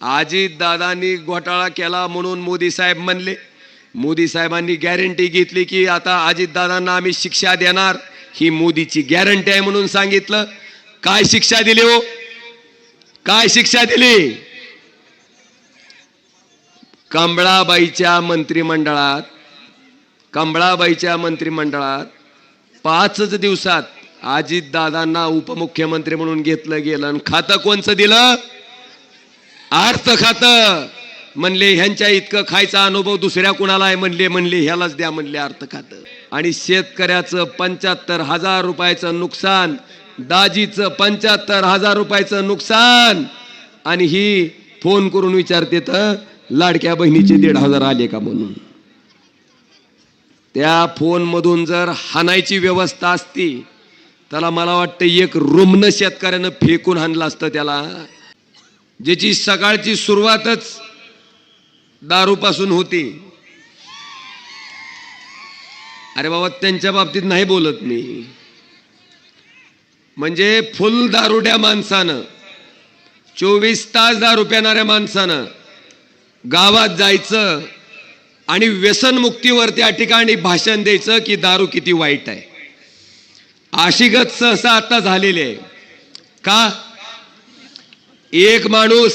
अजित दादांनी घोटाळा केला म्हणून मोदी साहेब म्हणले. मोदी साहेबांनी गॅरंटी घेतली की आता अजित दादांना आम्ही शिक्षा देणार. ही मोदीची गॅरंटी आहे म्हणून सांगितलं. काय शिक्षा दिली हो? काय शिक्षा दिली? कंबळाबाईच्या मंत्रिमंडळात कंबळाबाईच्या मंत्रिमंडळात पाचच दिवसात अजित दादांना उपमुख्यमंत्री म्हणून घेतलं गेलं. आणि खातं कोणचं दिलं? अर्थ खातं. म्हणले ह्यांच्या इतकं खायचा अनुभव दुसऱ्या कुणाला आहे? म्हणले म्हणले ह्यालाच द्या म्हणले अर्थ खातं. आणि शेतकऱ्याचं पंच्याहत्तर हजार रुपयाचं नुकसान दाजीचं पंच्याहत्तर हजार रुपयाचं नुकसान आणि ही फोन करून विचारते तर लाडक्या बहिणीचे दीड हजार आले का म्हणून? त्या फोनमधून जर हाणायची व्यवस्था असती त्याला मला वाटतं एक रुग्ण शेतकऱ्यानं फेकून हाणलं असतं त्याला. ज्याची सकाळची सुरुवातच दारूपासून होती. अरे बाबा त्यांच्या बाबतीत नाही बोलत मी. म्हणजे फुल दारुड्या माणसानं चोवीस तास दारू पिणाऱ्या माणसानं गावात जायचं आणि व्यसनमुक्तीवर त्या ठिकाणी भाषण द्यायचं की दारू किती वाईट आहे. आशिगत सहसा आता झालेली आहे. का? एक माणूस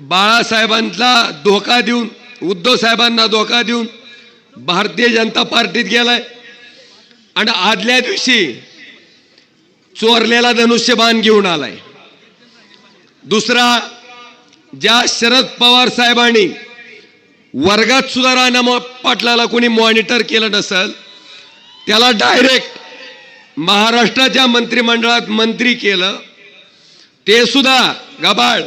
बाळासाहेबांना धोका देऊन उद्धव साहेबांना धोका देऊन भारतीय जनता पार्टीत गेलाय. आणि आदल्या दिवशी चोरलेला धनुष्यबाण घेऊन आलाय. दुसरा ज्या शरद पवार साहेबांनी वर्गात सुद्धा राणा पाटलाला कोणी मॉनिटर केलं नसल त्याला डायरेक्ट महाराष्ट्राच्या मंत्रिमंडळात मंत्री केलं. ते सुद्धा गबाळ.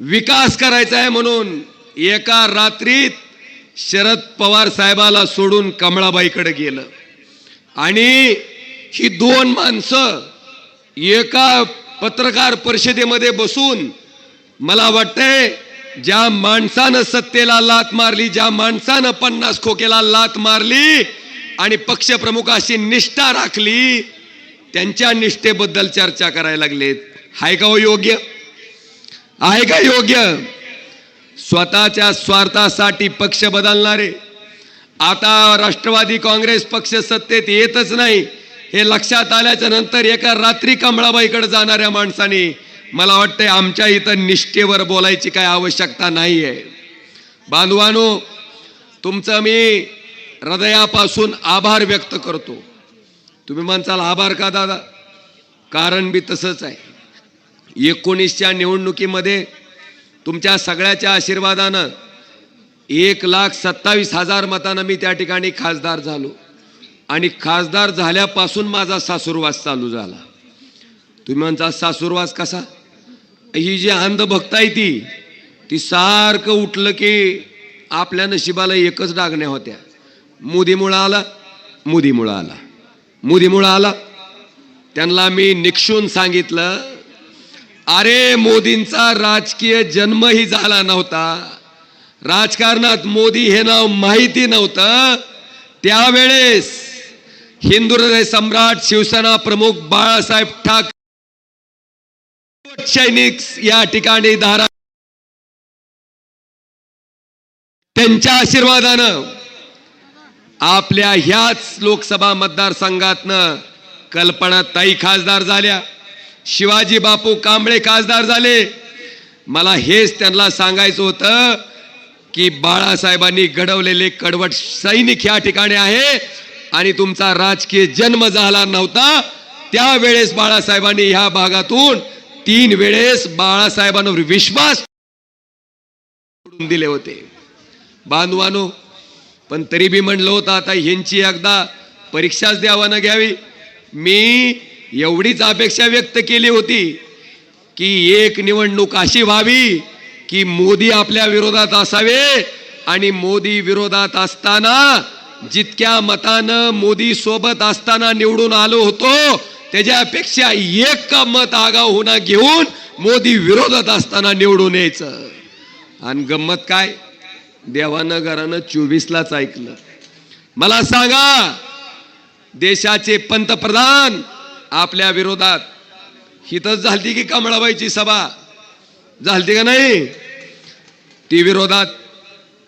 विकास करायचा आहे म्हणून एका रात्रीत शरद पवार साहेबाला सोडून कमळाबाईकडे गेलं. आणि ही दोन माणसं एका पत्रकार परिषदेमध्ये बसून मला वाटतंय ज्या माणसानं सत्तेला लात मारली ज्या माणसानं पन्नास खोकेला लात मारली आणि पक्षप्रमुखाशी निष्ठा राखली त्यांच्या निष्ठेबद्दल चर्चा करायला लागलेत. हाय का हो योग्य? आहे का योग्य? स्वतःच्या स्वार्थासाठी पक्ष बदलणारे. आता राष्ट्रवादी काँग्रेस पक्ष सत्तेत येतच नाही. हे लक्षात आल्याच्यानंतर एका रात्री कमळाबाईकडे जाणाऱ्या माणसाने मला वाटतंय आमच्या इथं निष्ठेवर बोलायची काय आवश्यकता नाही आहे बांधवानो तुमचं मी हृदयापासून आभार व्यक्त करतो. तुम्ही म्हणसाल आभार का दादा? कारण बी तसंच आहे. एकोणीसच्या निवडणुकीमध्ये तुमच्या सगळ्याच्या आशीर्वादानं एक लाख सत्तावीस हजार मतानं मी त्या ठिकाणी खासदार झालो. आणि खासदार झाल्यापासून माझा सासूरवास चालू झाला. तुम्ही म्हणता सासूरवास कसा? ही जी अंधभक्त आहे ती ती सारखं उठलं की आपल्या नशिबाला एकच डागण्या होत्या. मोदीमुळं आला मोदीमुळं आला. मोदीमुळं आला. त्यांना मी निक्षून सांगितलं अरे मोदींचा राजकीय जन्मही झाला नव्हता. राजकारणात मोदी हे नाव माहिती नव्हतं. त्यावेळेस हिंदू हृदय सम्राट शिवसेना प्रमुख बाळासाहेब ठाकरे सैनिक या ठिकाणी धारा त्यांच्या आशीर्वादानं आपल्या ह्याच लोकसभा मतदारसंघातनं कल्पना ताई खासदार झाल्या. शिवाजी बापू कांबळे खासदार झाले. मला हेच त्यांना सांगायचं होतं की बाळासाहेबांनी घडवलेले कडवट सैनिक ह्या ठिकाणी आहे आणि तुमचा राजकीय जन्म झाला नव्हता. त्यावेळेस बाळासाहेबांनी ह्या भागातून तीन वेळेस बाळासाहेबांवर विश्वास दिले होते. बांधवानो पण तरी बी म्हणलं होतं आता ह्यांची एकदा परीक्षाच द्यावा घ्यावी. मी एवढीच अपेक्षा व्यक्त केली होती की एक निवडणूक अशी व्हावी की मोदी आपल्या विरोधात असावे आणि मोदी विरोधात असताना जितक्या मतानं मोदी सोबत असताना निवडून आलो होतो त्याच्यापेक्षा एक का मत आगाव होणं घेऊन मोदी विरोधात असताना निवडून यायचं. आणि गंमत काय? देवानं घरानं चोवीसलाच ऐकलं. मला सांगा देशाचे पंतप्रधान आपल्या विरोधात. हिथंच झालती की कमळाबाईची सभा? झालती का नाही? ती विरोधात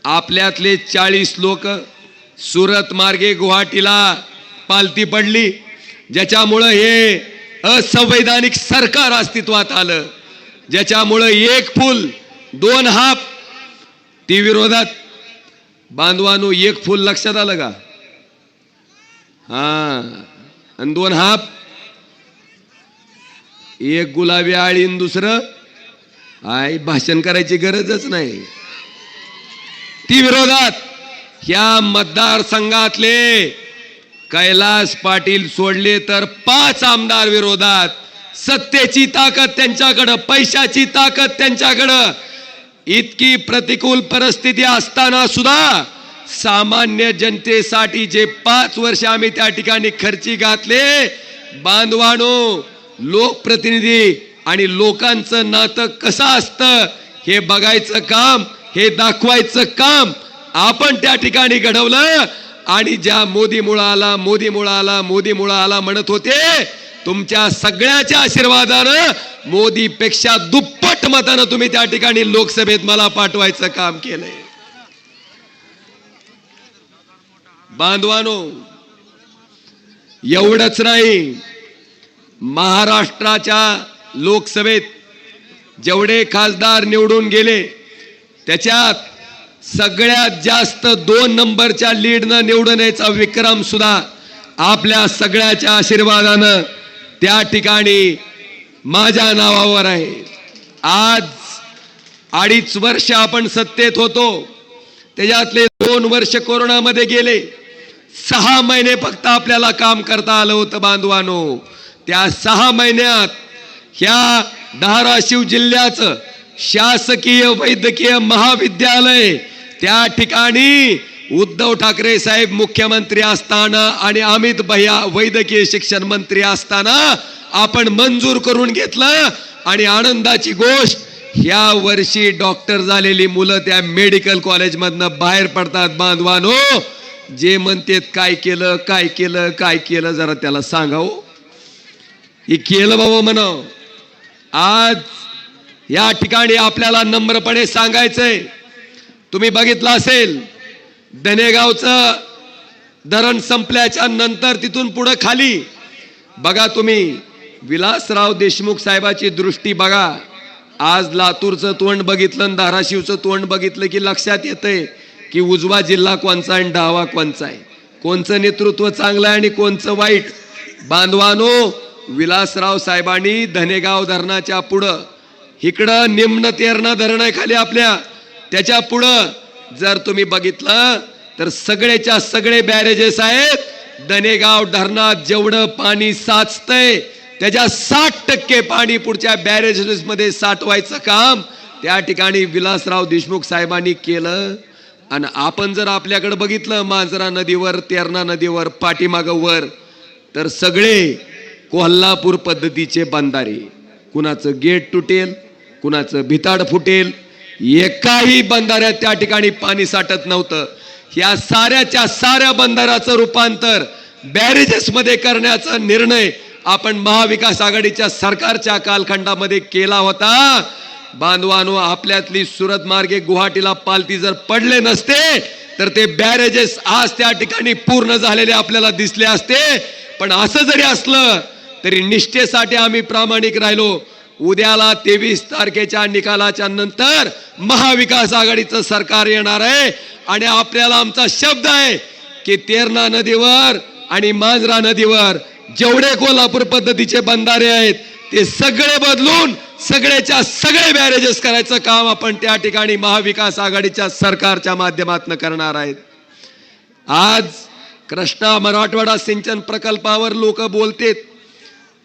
आपल्यातले चाळीस लोक सुरत मार्गे गुवाहाटीला पालती पडली. ज्याच्यामुळं हे असंवैधानिक सरकार अस्तित्वात आलं. ज्याच्यामुळं एक फुल दोन हाप. ती विरोधात बांधवानो एक फुल लक्षात आलं का? हा. आणि दोन हाप. एक गुलाबी आळी दुसरं. आय भाषण करायची गरजच नाही. ती विरोधात ह्या मतदारसंघातले कैलास पाटील सोडले तर पाच आमदार विरोधात. सत्तेची ताकद त्यांच्याकडं पैशाची ताकद त्यांच्याकडं. इतकी प्रतिकूल परिस्थिती असताना सुद्धा सामान्य जनतेसाठी जे पाच वर्ष आम्ही त्या ठिकाणी खर्ची घातले बांधवानो लोकप्रतिनिधी आणि लोकांचं नातं कसं असतं हे बघायचं काम हे दाखवायचं काम आपण त्या ठिकाणी घडवलं आणि ज्या मोदी मुळाला मोदी मुळाला मोदी मुळाला म्हणत होते तुमच्या सगळ्याच्या आशीर्वादानं मोदीपेक्षा दुप्पट मतानं तुम्ही त्या ठिकाणी लोकसभेत मला पाठवायचं काम केलंय. बांधवानो एवढंच नाही. महाराष्ट्राच्या लोकसभेत जेवढे खासदार निवडून गेले त्याच्यात सगळ्यात जास्त दोन नंबरच्या लीडनं निवडून यायचा विक्रम सुद्धा आपल्या सगळ्याच्या आशीर्वादानं त्या ठिकाणी माझ्या नावावर आहे. आज अडीच वर्ष आपण सत्तेत होतो त्याच्यातले दोन वर्ष कोरोनामध्ये गेले सहा महिने फक्त आपल्याला काम करता आलं होतं बांधवानो. त्या सहा महिन्यात ह्या धाराशिव जिल्ह्याचं शासकीय वैद्यकीय महाविद्यालय त्या ठिकाणी उद्धव ठाकरे साहेब मुख्यमंत्री असताना आणि अमित भैया वैद्यकीय शिक्षण मंत्री असताना आपण मंजूर करून घेतलं आणि आनंदाची गोष्ट ह्या वर्षी डॉक्टर झालेली मुलं त्या मेडिकल कॉलेजमधनं बाहेर पडतात बांधवानो. जे म्हणतेत काय केलं काय केलं काय केलं जरा त्याला सांगावं. हे केलं बाबा म्हण आज या ठिकाणी आपल्याला नम्रपणे सांगायचंय. तुम्ही बघितलं असेल दनेगावचं धरण संपल्याच्या नंतर तिथून पुढं खाली. बघा तुम्ही विलासराव देशमुख साहेबाची दृष्टी बघा. आज लातूरचं तोंड बघितलं आणि धाराशिवचं तोंड बघितलं की लक्षात येतंय की उजवा जिल्हा कोणचा आणि डावा कोणचा आहे. कोणचं नेतृत्व चांगलं आहे आणि कोणचं वाईट? बांधवानो विलासराव साहेबांनी धनेगाव धरणाच्या पुढं इकडं निम्न तेरणा धरण आहे खाली आपल्या. त्याच्या पुढं जर तुम्ही बघितलं तर सगळेच्या सगळे बॅरेजेस आहेत. धनेगाव धरणात जेवढं पाणी साचतंय त्याच्या साठ टक्के पाणी पुढच्या बॅरेजेस मध्ये साठवायचं काम त्या ठिकाणी विलासराव देशमुख साहेबांनी केलं. आणि आपण जर आपल्याकडे बघितलं मांजरा नदीवर तेरणा नदीवर पाठीमागं वर तर सगळे कोल्हापूर पद्धतीचे बंधारे. कुणाचं गेट तुटेल कुणाचं भिताड फुटेल एकाही बंधाऱ्यात त्या ठिकाणी पाणी साठत नव्हतं. या साऱ्याच्या साऱ्या बंधाराचं रूपांतर बॅरेजेसमध्ये करण्याचा निर्णय आपण महाविकास आघाडीच्या सरकारच्या कालखंडामध्ये केला होता. बांधवानो आपल्यातली सुरत मार्गे गुवाहाटीला पालती जर पडले नसते तर ते बॅरेजेस आज त्या ठिकाणी पूर्ण झालेले आपल्याला दिसले असते. पण असं जरी असलं तरी निष्ठेसाठी आम्ही प्रामाणिक राहिलो. उद्याला तेवीस तारखेच्या निकालाच्या नंतर महाविकास आघाडीचं सरकार येणार आहे. आणि आपल्याला आमचा शब्द आहे की तेरणा नदीवर आणि मांजरा नदीवर जेवढे कोल्हापूर पद्धतीचे बंधारे आहेत ते सगळे बदलून सगळ्याच्या सगळे बॅरेजेस करायचं काम आपण त्या ठिकाणी महाविकास आघाडीच्या सरकारच्या माध्यमातून करणार आहेत. आज कृष्णा मराठवाडा सिंचन प्रकल्पावर लोक बोलतेत.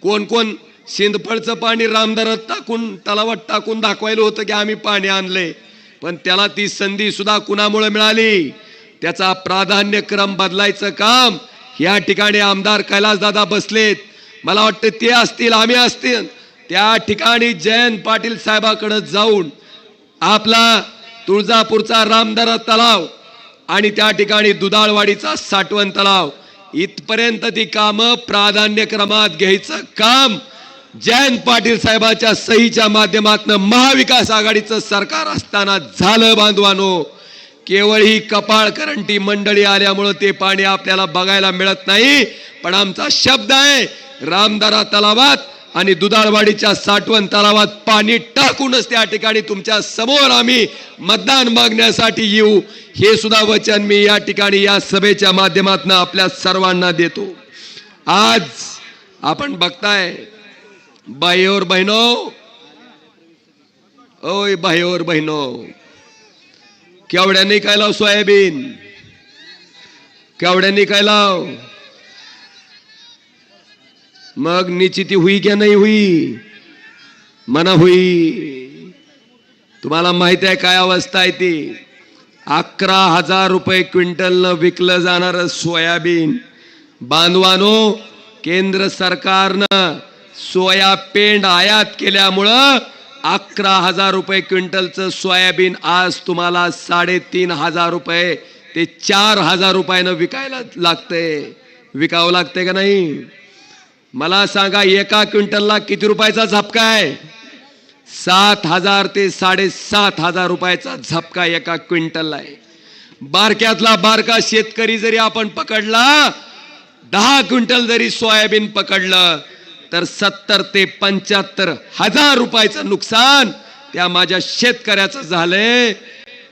कोण कोण शिंदफळचं पाणी रामदारात टाकून तलावात टाकून दाखवायला होतं की आम्ही पाणी आणलंय. पण त्याला ती संधी सुद्धा कुणामुळे मिळाली? त्याचा प्राधान्यक्रम बदलायचं काम या ठिकाणी आमदार कैलासदादा बसलेत. मला वाटतं ते असतील आम्ही असतील. त्या ठिकाणी जयंत पाटील साहेबाकडे जाऊन आपला तुळजापूरचा रामदारा तलाव आणि त्या ठिकाणी दुधाळवाडीचा साठवण तलाव इथपर्यंत ती कामं प्राधान्यक्रमात घ्यायचं काम जयंत पाटील साहेबाच्या सहीच्या माध्यमातून महाविकास आघाडीचं सरकार असताना झालं बांधवानो. केवळ ही कपाळ करंटी मंडळी आल्यामुळं ते पाणी आपल्याला बघायला मिळत नाही. पण आमचा शब्द आहे रामदारा तलावात आणि दुधाळवाडीच्या साठवण तलावात पाणी टाकूनच त्या ठिकाणी तुमच्यासमोर आम्ही मतदान मागण्यासाठी येऊ. हे सुद्धा वचन मी या ठिकाणी या सभेच्या माध्यमातून आपल्या सर्वांना देतो. आज आपण बघताय बाईवर बहिनो ओय बाईवर बहिनो केवड्यांनी काय लाव हो सोयाबीन? केवड्यांनी काय लाव हो? मग निश्चिती हुई की नाही हुई? मना हुई। तुम्हाला माहीत आहे काय अवस्था आहे ती? अकरा हजार रुपये क्विंटलनं विकलं जाणार सोयाबीन. बांधवानो केंद्र सरकारनं सोया पेंड आयात केल्यामुळं अकरा हजार रुपये क्विंटलचं सोयाबीन आज तुम्हाला साडेतीन हजार रुपये ते चार हजार रुपयानं विकायला लागतंय. विकावं लागतंय का नाही? मला सांगा एका क्विंटलला किती रुपयाचा झपका आहे? सात हजार ते साडेसात हजार रुपयाचा झपका एका क्विंटलला आहे. बारक्यातला बारका शेतकरी जरी आपण पकडला दहा क्विंटल जरी सोयाबीन पकडलं तर सत्तर ते पंच्याहत्तर हजार रुपयाचं नुकसान त्या माझ्या शेतकऱ्याचं झालंय.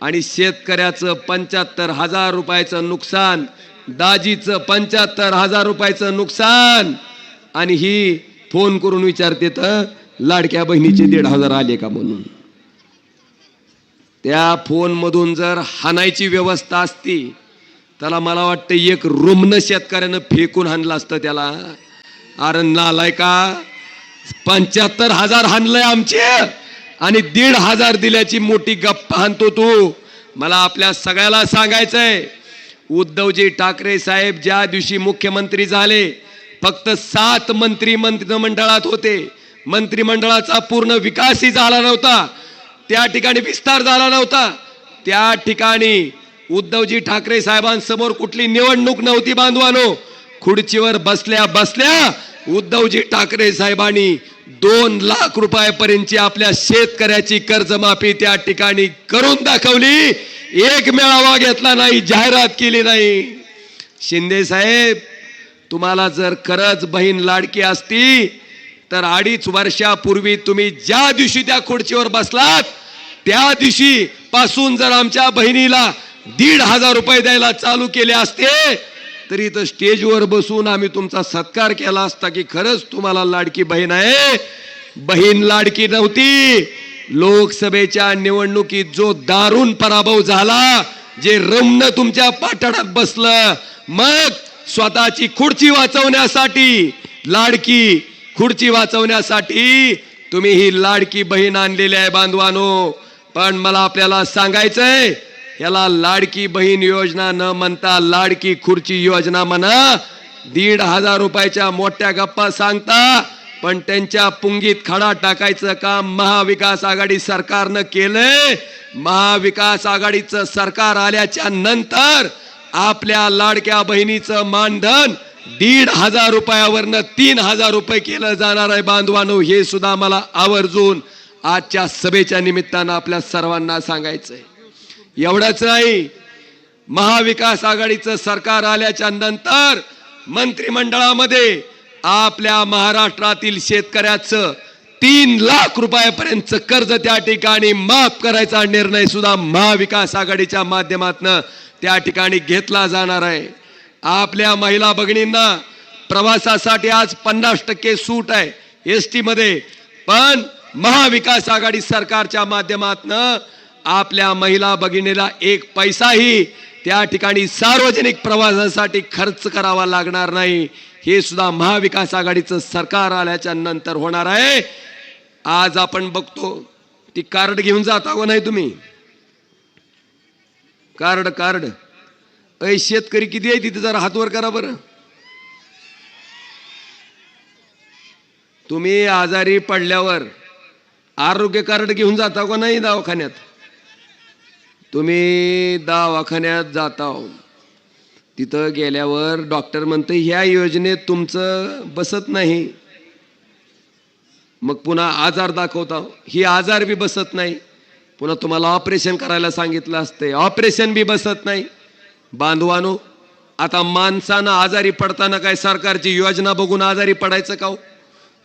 आणि शेतकऱ्याचं पंच्याहत्तर हजार रुपयाचं नुकसान दाजीचं पंच्याहत्तर हजार रुपयाचं नुकसान आणि ही फोन करून विचारते तर लाडक्या बहिणीचे दीड हजार आले का म्हणून? त्या फोन मधून जर हाणायची व्यवस्था असती त्याला मला वाटतं एक रुमन शेतकऱ्यानं फेकून हाणलं असतं त्याला. अरे नालाय का पंच्याहत्तर हजार हाणलंय आमचे आणि दीड हजार दिल्याची मोठी गप्पा हाणतो तू. मला आपल्या सगळ्याला सांगायचंय उद्धवजी ठाकरे साहेब ज्या दिवशी मुख्यमंत्री झाले फक्त सात मंत्री मंत्रिमंडळात होते. मंत्रिमंडळाचा पूर्ण विकासही झाला नव्हता. त्या ठिकाणी विस्तार झाला नव्हता. त्या ठिकाणी उद्धवजी ठाकरे साहेबांसमोर कुठली निवडणूक नव्हती बांधवानो. खुर्चीवर बसल्या बसल्या उद्धवजी ठाकरे साहेबांनी दोन लाख रुपयापर्यंतची आपल्या शेतकऱ्याची कर्जमाफी त्या ठिकाणी करून दाखवली. एक मेळावा घेतला नाही जाहिरात केली नाही. शिंदे साहेब तुम्हाला जर खरंच बहीण लाडकी असती तर अडीच वर्षापूर्वी तुम्ही ज्या दिवशी त्या खुर्चीवर बसलात त्या दिवशी पासून जर आमच्या बहिणीला दीड हजार रुपये द्यायला चालू केले असते तरी तर स्टेजवर बसून आम्ही तुमचा सत्कार केला असता की खरंच तुम्हाला लाडकी बहीण आहे. बहीण लाडकी नव्हती. लोकसभेच्या निवडणुकीत जो दारुण पराभव झाला जे रमण तुमच्या पाठडात बसलं मग स्वतःची खुर्ची वाचवण्यासाठी लाडकी खुर्ची वाचवण्यासाठी तुम्ही ही लाडकी बहीण आणलेली आहे बांधवानो. पण मला आपल्याला सांगायचंय याला लाडकी बहीण योजना न म्हणता लाडकी खुर्ची योजना म्हणा. दीड हजार रुपयाच्या मोठ्या गप्पा सांगता पण त्यांच्या पुंगीत खडा टाकायचं काम महाविकास आघाडी सरकारनं केलंय. महाविकास आघाडीचं सरकार आल्याच्यानंतर आपल्या लाडक्या बहिणीचं मानधन दीड हजार रुपयावरनं तीन हजार रुपये केलं जाणार आहे बांधवानो. हे सुद्धा मला आवर्जून आजच्या सभेच्या निमित्तानं आपल्या सर्वांना सांगायचंय. एवढंच नाही महाविकास आघाडीचं सरकार आल्याच्यानंतर मंत्रिमंडळामध्ये आपल्या महाराष्ट्रातील शेतकऱ्याचं तीन लाख रुपयापर्यंत कर्ज त्या ठिकाणी माफ करायचा निर्णय सुद्धा महाविकास आघाडीच्या माध्यमातून त्या ठिकाणी घेतला जाणार आहे. आपल्या महिला भगिनींना प्रवासासाठी आज पन्नास टक्के सूट आहे एस टी मध्ये. पण महाविकास आघाडी सरकारच्या माध्यमातनं आपल्या महिला भगिनीला एक पैसाही त्या ठिकाणी सार्वजनिक प्रवासासाठी खर्च करावा लागणार नाही. हे सुद्धा महाविकास आघाडीचं सरकार आल्याच्यानंतर होणार आहे. आज आपण बघतो ती कार्ड घेऊन जाता का नाही तुम्ही. Card card. अय शेतकरी किती आहे तिथे जरा हातवर करा बरं. तुम्ही आजारी पडल्यावर आरोग्य कार्ड घेऊन जाता का नाही दवाखान्यात? तुम्ही दवाखान्यात जाता तिथं गेल्यावर डॉक्टर म्हणते ह्या योजनेत तुमचं बसत नाही. मग पुन्हा आजार दाखवता ही आजार बी बसत नाही. पुन्हा तुम्हाला ऑपरेशन करायला सांगितलं असते. ऑपरेशन बी बसत नाही. बांधवानो आता माणसानं आजारी पडताना काय सरकारची योजना बघून आजारी पडायचं का हो?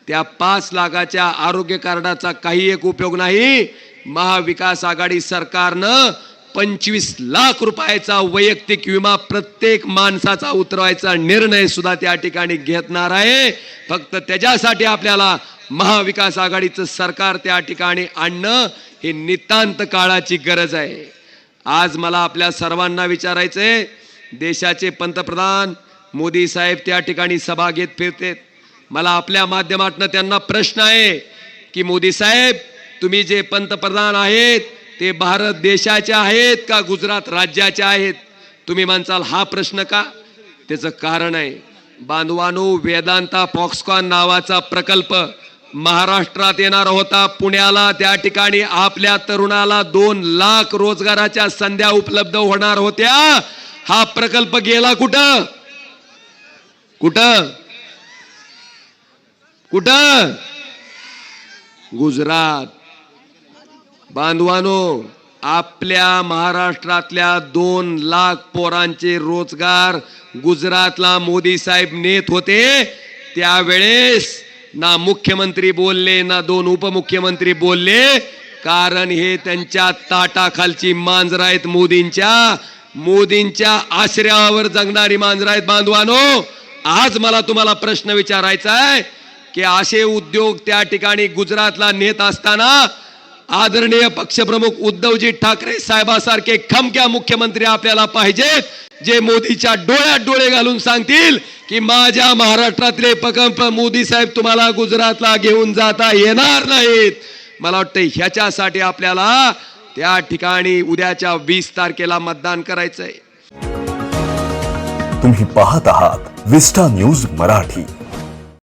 त्या पाच लाखाच्या आरोग्य कार्डाचा काही एक उपयोग नाही. महाविकास आघाडी सरकारनं पंचवीस लाख रुपयाचा वैयक्तिक विमा प्रत्येक माणसाचा उतरवायचा निर्णय सुद्धा त्या ठिकाणी घेतणार आहे. फक्त त्याच्यासाठी आपल्याला महाविकास आघाडीचं सरकार त्या ठिकाणी आणणं हे नितांत काळाची गरज आहे. आज मला आपल्या सर्वांना विचारायचंय देशाचे पंतप्रधान मोदी साहेब त्या ठिकाणी सभा घेत फिरतेत. मला आपल्या माध्यमातून त्यांना प्रश्न आहे की मोदी साहेब तुम्ही जे पंतप्रधान आहेत ते भारत देशाचे आहेत का गुजरात राज्याचे आहेत? तुम्ही म्हणसाल हा प्रश्न का? त्याचं कारण आहे. बांधवानो वेदांता फॉक्सकॉन नावाचा प्रकल्प महाराष्ट्रात येणार होता पुण्याला. त्या ठिकाणी आपल्या तरुणाला दोन लाख रोजगाराच्या संध्या उपलब्ध होणार होत्या. हा प्रकल्प गेला कुठं? कुठं? कुठं? गुजरात. बांधवानो आपल्या महाराष्ट्रातल्या दोन लाख पोरांचे रोजगार गुजरातला मोदी साहेब नेत होते. त्यावेळेस ना मुख्यमंत्री बोलले ना दोन उपमुख्यमंत्री बोलले. कारण हे त्यांच्या ताटाखालची मांजर आहेत मोदींच्या. मोदींच्या आश्रयावर जगणारी मांजर आहेत बांधवानो. आज मला तुम्हाला प्रश्न विचारायचा आहे की असे उद्योग त्या ठिकाणी गुजरातला नेत असताना आदरणीय पक्षप्रमुख उद्धवजी ठाकरे साहेबासारखे खमक्या मुख्यमंत्री आपल्याला पाहिजेत जे मोदीच्या डोळ्यात डोळे घालून सांगतील की माझ्या महाराष्ट्रातले प्रकल्प मोदी साहेब तुम्हाला गुजरातला घेऊन जाता येणार नाहीत. मला वाटतं ह्याच्यासाठी आपल्याला त्या ठिकाणी उद्याच्या वीस तारखेला मतदान करायचंय. तुम्ही पाहत आहात विस्टा न्यूज मराठी.